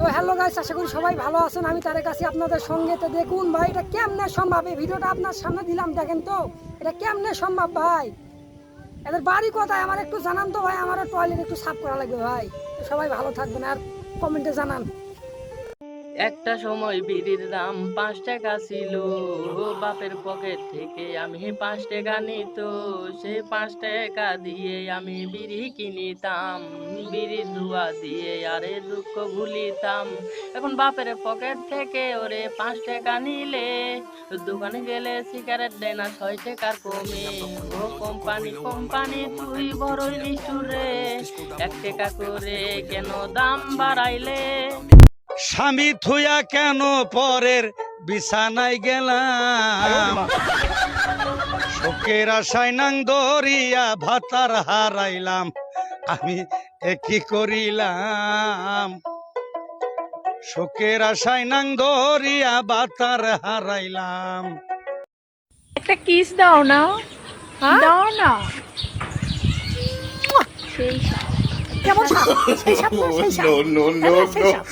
So hello guys আশা করি সবাই ভালো আছেন। আমি তার কাছে আপনাদের সঙ্গে। তো দেখুন ভাই, এটা কেমনে সম্ভব? এই ভিডিওটা আপনার সামনে দিলাম, দেখেন তো। এটা কেমনে সম্ভব ভাই? এদের বাড়ি কোথায়? আমার একটু জানান তো ভাই, আমার টয়লেট একটু সাফ করা লাগবে ভাই। সবাই ভালো থাকবেন আর কমেন্টে জানান। একটা সময় বিড়ির দাম পাঁচ টাকা ছিল। বাপের পকেট থেকে আমি পাঁচ টাকা নিত। সেই পাঁচ টাকা দিয়ে আমি বিড়ি কিনিতাম। বিড়ি ধোয়া দিয়ে আরে দুঃখ ভুলিতাম। এখন বাপের পকেট থেকে ওরে পাঁচ টাকা নিলে, দোকানে গেলে সিগারেট দেয় না, ছয় টাকার কমে। ও কোম্পানি কোম্পানি, তুই বড়ই নিষ্ঠুর এক টাকা করে কেন দাম বাড়াইলে? স্বামী থুয়া কেন পরের বিছানায় গেলাম? শোকের আশায় নাং দরিয়া ভাতার হারাইলাম। আমি একই করিলাম? শোকের আশায় নাং দরিয়া ভাতার হারাইলাম। একটা কিস দাও না। দাও না। সেই কেমন সাপ? সেই সাপ না সেই সাপ। হ্যাঁ, সেই সাপ?